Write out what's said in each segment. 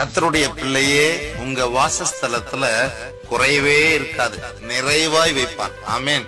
கத்தருடைய பிள்ளையே உங்க வாசஸ்தலத்துல குறையவே இருக்காது. நிறைவாய் வைப்பான் ஆமேன்.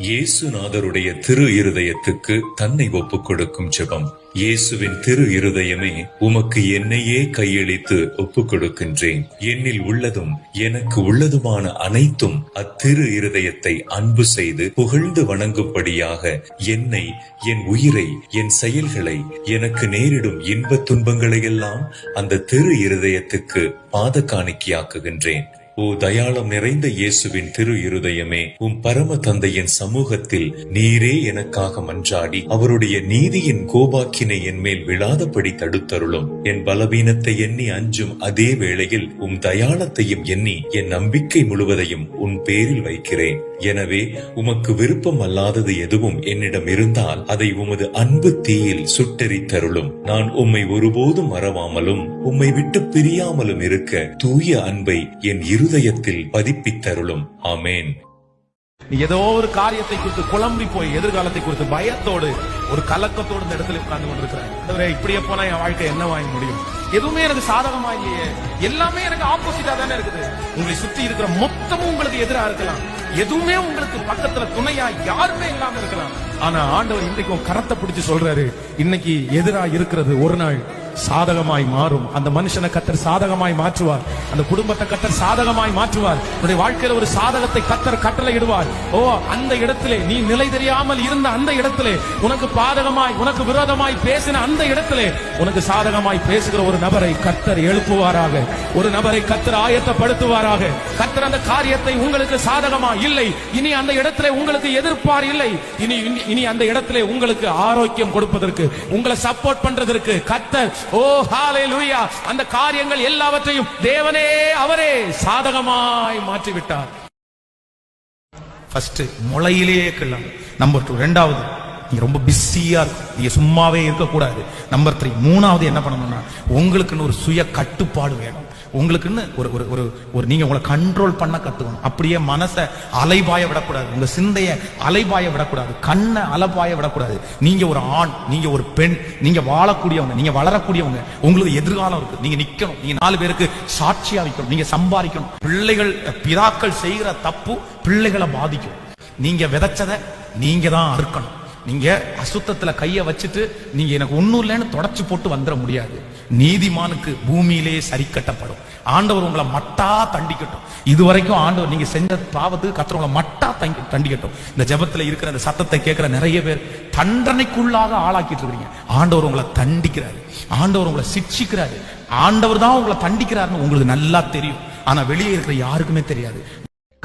இயேசுநாதருடைய திரு இருதயத்துக்கு தன்னை ஒப்புக் கொடுக்கும் ஜெபம். இயேசுவின் திரு இருதயமே உமக்கு என்னையே கையளித்து ஒப்புக் கொடுக்கின்றேன் என்னில் உள்ளதும் எனக்கு உள்ளதுமான அனைத்தும் அத்திரு இருதயத்தை அன்பு செய்து புகழ்ந்து வணங்கும்படியாக என்னை என் உயிரை என் செயல்களை எனக்கு நேரிடும் இன்பத் துன்பங்களையெல்லாம் அந்த திரு இருதயத்துக்கு பாத காணிக்கையாக்குகின்றேன் ஓ தயாளம் நிறைந்த இயேசுவின் திரு இருதயமே உம் பரம தந்தையின் சமூகத்தில் நீரே எனக்காக மன்றாடி அவருடைய நீதியின் கோபாக்கினை என் மேல் விழாதபடி தடுத்தருளும். என் பலவீனத்தை எண்ணி அஞ்சும் அதே வேளையில் உம் தயாளத்தையும் எண்ணி என் நம்பிக்கை முழுவதையும் உன் பேரில் வைக்கிறேன். எனவே உமக்கு விருப்பம் அல்லாதது எதுவும் என்னிடம் இருந்தால் அதை உமது அன்பு தீயில் சுட்டெரித்தருளும். நான் உம்மை ஒருபோதும் மறவாமலும் உம்மை விட்டு பிரியாமலும் இருக்க தூய அன்பை என் இரு இருதயத்தில் பதிப்பித்தருளும். ஆமேன். நீ ஏதோ ஒரு காரியத்தை குறித்து குழம்பி போய் எதிர்காலத்தை குறித்து பயத்தோடு ஒரு கலக்கத்தோடு இந்த இடத்துல உட்கார்ந்து கொண்டிருக்கிறேன். இப்படியே போனா என் வாழ்க்கை என்ன வாங்க முடியும்? எதுவுமே எனக்கு சாதகமா இல்லையே. எல்லாமே எனக்கு ஆப்போசிட்டா தானே இருக்குது. உங்களை சுத்தி இருக்கிற மொத்தமும் உங்களுக்கு எதிரா இருக்கலாம். எதுவுமே உங்களுக்கு பக்கத்துல துணையா யாருமே இல்லாம இருக்கலாம். ஆனா ஆண்டவர் இன்றைக்கு கரத்தை பிடிச்சு சொல்றாரு இன்னைக்கு எதிரா இருக்கிறது ஒரு நாள் சாதகமாய் மாறும். அந்த மனுஷனை கத்தர் சாதகமாய் மாற்றுவார். அந்த குடும்பத்தை கத்தர் சாதகமாய் மாற்றுவார். உன்னுடைய வாழ்க்கையில ஒரு சாதகத்தை கத்தர் கட்டளை இடுவார் ஓ அந்த இடத்திலே நீ நிலை தெரியாமல் இருந்த அந்த இடத்திலே உனக்கு பாதகமாய் உனக்கு விரோதமாய் பேசின அந்த இடத்திலே உனக்கு சாதகமாய் பேசுகிற ஒரு நபரை கத்தர் எழுப்புவாராக. ஒரு நபரை கத்தர் ஆயத்தப்படுத்துவாராக. கத்தர் அந்த காரியத்தை உங்களுக்கு சாதகமா இல்லை. இனி அந்த இடத்திலே உங்களுக்கு எதிர்ப்பார் இல்லை. இனி இனி- இனி அந்த இடத்திலே உங்களுக்கு ஆரோக்கியம் கொடுப்பதற்கு உங்களை சப்போர்ட் பண்றதற்கு கத்தர் ஓ ஹாலே லூயா அந்த காரியங்கள் எல்லாவற்றையும் தேவனே அவரே சாதகமாய் மாற்றி விட்டார் ஃபர்ஸ்ட் முளையிலேயே கிள்ளம் நம்பர் டூ ரெண்டாவது நீங்க ரொம்ப பிஸியா இருக்கும். நீங்க சும்மாவே இருக்கக்கூடாது. நம்பர் த்ரீ மூணாவது என்ன பண்ணணும்னா உங்களுக்குன்னு ஒரு சுய கட்டுப்பாடு வேணும். உங்களுக்குன்னு ஒரு ஒரு ஒரு ஒரு நீங்க உங்களை கண்ட்ரோல் பண்ண கத்துக்கணும். அப்படியே மனசை அலைபாய விடக்கூடாது. உங்க சிந்தைய அலைபாய விடக்கூடாது. கண்ணை அலைபாய விடக்கூடாது. நீங்க ஒரு ஆண் நீங்க ஒரு பெண் நீங்க வாழக்கூடியவங்க நீங்க வளரக்கூடியவங்க உங்களுக்கு எதிர்காலம் இருக்கு. நீங்க நிக்கணும். நீங்க நாலு பேருக்கு சாட்சியா வைக்கணும். நீங்க சம்பாதிக்கணும். பிள்ளைகள் பிதாக்கள் செய்கிற தப்பு பிள்ளைகளை பாதிக்கும். நீங்க விதைச்சதை நீங்க தான் அறுக்கணும். நீங்க அசுத்தத்துல கைய வச்சுட்டு நீங்க எனக்கு ஒண்ணும் இல்லைன்னு தொடச்சு போட்டு வந்துட முடியாது. நீதிமானுக்கு பூமியிலேயே சரி கட்டப்படும். ஆண்டவர் உங்களை மட்டா தண்டிக்கட்டும். இது வரைக்கும் ஆண்டவர் நீங்க செஞ்ச பாவத்துக்கு கத்திர உங்களை மட்டா தங்கி தண்டிக்கட்டும். இந்த ஜெபத்துல இருக்கிற அந்த சத்தத்தை கேட்கிற நிறைய பேர் தண்டனைக்குள்ளாக ஆளாக்கிட்டு இருக்கீங்க ஆண்டவர் உங்களை தண்டிக்கிறாரு. ஆண்டவர் உங்களை சிக்ஷிக்கிறாரு. ஆண்டவர் தான் உங்களை தண்டிக்கிறாருன்னு உங்களுக்கு நல்லா தெரியும். ஆனா வெளியே இருக்கிற யாருக்குமே தெரியாது.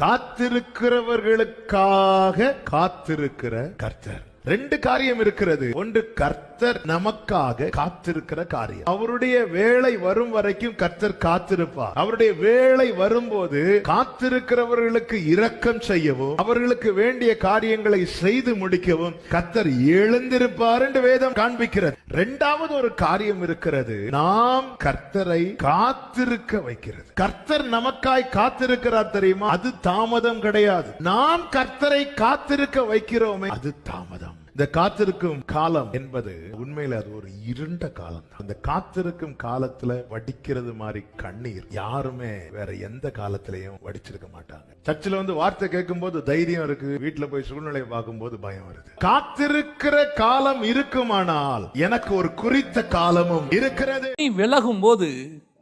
காத்திருக்கிறவர்களுக்காக காத்திருக்கிற கர்த்தர். ரெண்டு காரியம் இருக்கிறது. ஒன்று கர்த்தர் நமக்காக காத்திருக்கிற காரியம். அவருடைய வேலை வரும் வரைக்கும் கர்த்தர் காத்திருப்பார். அவருடைய வேலை வரும்போது காத்திருக்கிறவர்களுக்கு இரக்கம் செய்யவும் அவர்களுக்கு வேண்டிய காரியங்களை செய்து முடிக்கவும் கர்த்தர் எழுந்திருப்பார் என்று வேதம் காண்பிக்கிறது. ரெண்டாவது ஒரு காரியம் இருக்கிறது. நாம் கர்த்தரை காத்திருக்க வைக்கிறது. கர்த்தர் நமக்காய் காத்திருக்கிறார் தெரியுமா? அது தாமதம் கிடையாது. நாம் கர்த்தரை காத்திருக்க வைக்கிறோமே அது தாமதம். இந்த காத்திருக்கும் காலம் என்பது உண்மையில அது ஒரு இருண்ட காலம் தான். இந்த காத்திருக்கும் காலத்துல வடிக்கிறது மாதிரி கண்ணீர் யாருமே வேற எந்த காலத்திலையும் வடிச்சிருக்க மாட்டாங்க. சர்ச்சில் வந்து வார்த்தை கேட்கும் போது தைரியம் இருக்கு வீட்டுல போய் சூழ்நிலையை பார்க்கும்போது பயம் வருது. காத்திருக்கிற காலம் இருக்குமானால் எனக்கு ஒரு குறித்த காலமும் இருக்கிறது. நீ விலகும் போது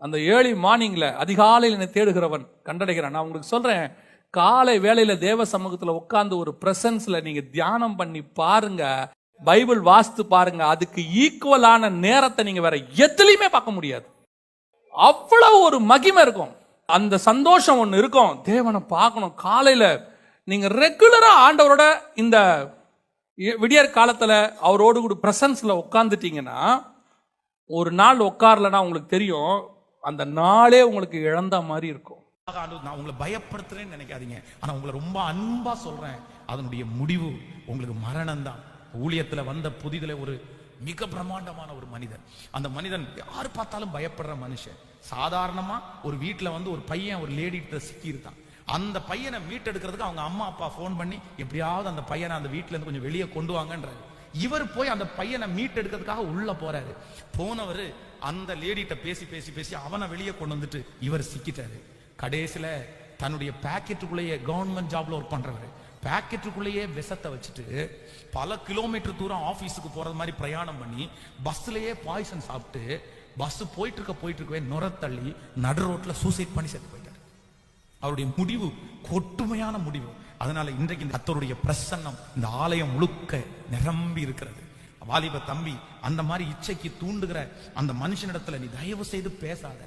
அந்த ஏர்லி மார்னிங்ல அதிகாலையில் என்னை தேடுகிறவன் கண்டடைகிறான். நான் உங்களுக்கு சொல்றேன் காலை வேளையில தேவ சமூகத்துல உட்கார்ந்து ஒரு பிரசன்ஸ்ல நீங்க தியானம் பண்ணி பாருங்க. பைபிள் வாஸ்து பாருங்க. அதுக்கு ஈக்குவலான நேரத்தை நீங்க வேற எதுலையுமே பார்க்க முடியாது. அவ்வளவு ஒரு மகிமை இருக்கும். அந்த சந்தோஷம் ஒன்று இருக்கும். தேவனை பார்க்கணும். காலையில நீங்க ரெகுலரா ஆண்டவரோட இந்த விடியற் காலத்துல அவரோடு கூட பிரசன்ஸ்ல உட்காந்துட்டீங்கன்னா ஒரு நாள் உட்காரலன்னா உங்களுக்கு தெரியும். அந்த நாளே உங்களுக்கு இழந்த மாதிரி இருக்கும். ஆக, நான் உங்களை பயப்படுத்துறேன்னு நினைக்காதீங்க. ஆனா உங்களை ரொம்ப அன்பா சொல்றேன். அதனுடைய முடிவு உங்களுக்கு மரணம் தான் ஊழியத்துல வந்த புதிதுல ஒரு மிக பிரம்மாண்டமான ஒரு மனிதன். அந்த மனிதன் யார் பார்த்தாலும் பயப்படுற மனுஷன். சாதாரணமா ஒரு வீட்டில் வந்து ஒரு பையன் ஒரு லேடி கிட்ட சிக்கி அந்த பையனை மீட்டெடுக்கிறதுக்கு அவங்க அம்மா அப்பா ஃபோன் பண்ணி எப்படியாவது அந்த பையனை அந்த வீட்டுல இருந்து கொஞ்சம் வெளியே கொண்டு வாங்கன்றாரு. இவர் போய் அந்த பையனை மீட்டெடுக்கிறதுக்காக உள்ள போறாரு. போனவர் அந்த லேடிட்ட பேசி பேசி பேசி அவனை வெளியே கொண்டு வந்துட்டு இவர் சிக்கிட்டாரு. கடைசியில தன்னுடைய பேக்கெட்டுக்குள்ளேயே கவர்மெண்ட் ஜாப்ல ஒர்க் பண்றவர். பேக்கெட்டுக்குள்ளேயே விஷத்தை வச்சுட்டு பல கிலோமீட்டர் தூரம் ஆஃபீஸுக்கு போறது மாதிரி பிரயாணம் பண்ணி பஸ்லயே பாய்சன் சாப்பிட்டு பஸ் போயிட்டு இருக்க போயிட்டு இருக்கவே நுர தள்ளி நடு ரோட்ல சூசைட் பண்ணி செத்து போயிட்டார். அவருடைய முடிவு கொட்டுமையான முடிவு. அதனால இன்றைக்கு இந்த அத்தருடைய பிரசன்னம் இந்த ஆலயம் முழுக்க நிரம்பி இருக்கிறது. வாலிப தம்பி அந்த மாதிரி இச்சைக்கு தூண்டுகிற அந்த மனுஷனிடத்துல நீ தயவு செய்து பேசாத.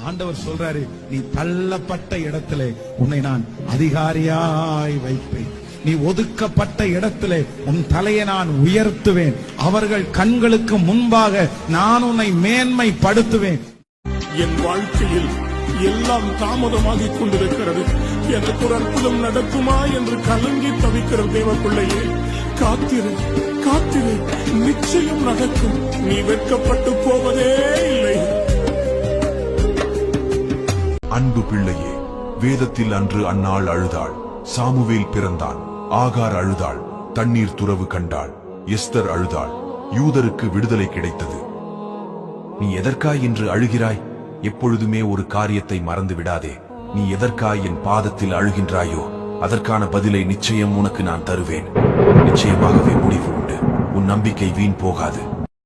ஆண்டவர் சொல்றாரு நீ தள்ளப்பட்ட இடத்திலே உன்னை நான் அதிகாரியாய் வைப்பேன். நீ ஒதுக்கப்பட்ட இடத்திலே உன் தலையை நான் உயர்த்துவேன். அவர்கள் கண்களுக்கு முன்பாக நான் உன்னை மேன்மைப்படுத்துவேன். என் வாழ்க்கையில் எல்லாம் தாமதமாகி கொண்டிருக்கிறது. எனக்கு ஒரு அற்புதம் நடக்குமா என்று கலங்கி தவிக்கிற தேவ பிள்ளையே காத்திரு காத்திரு. நிச்சயம் நடக்கும். நீ வெட்கப்பட்டு போவதே இல்லை. அன்பு பிள்ளையே வேதத்தில் அன்று அன்னாள் அழுதாள் சாமுவேல் பிறந்தான் ஆகார் அழுதாள் தண்ணீர் துறவு கண்டாள் எஸ்தர் அழுதாள் யூதருக்கு விடுதலை கிடைத்தது. நீ எதற்காய் இன்று அழுகிறாய்? எப்பொழுதுமே ஒரு காரியத்தை மறந்து விடாதே. நீ எதற்காய் என் பாதத்தில் அழுகின்றாயோ அதற்கான பதிலை நிச்சயம் உனக்கு நான் தருவேன். நிச்சயமாகவே முடிவு உண்டு. உன் நம்பிக்கை வீண் போகாது.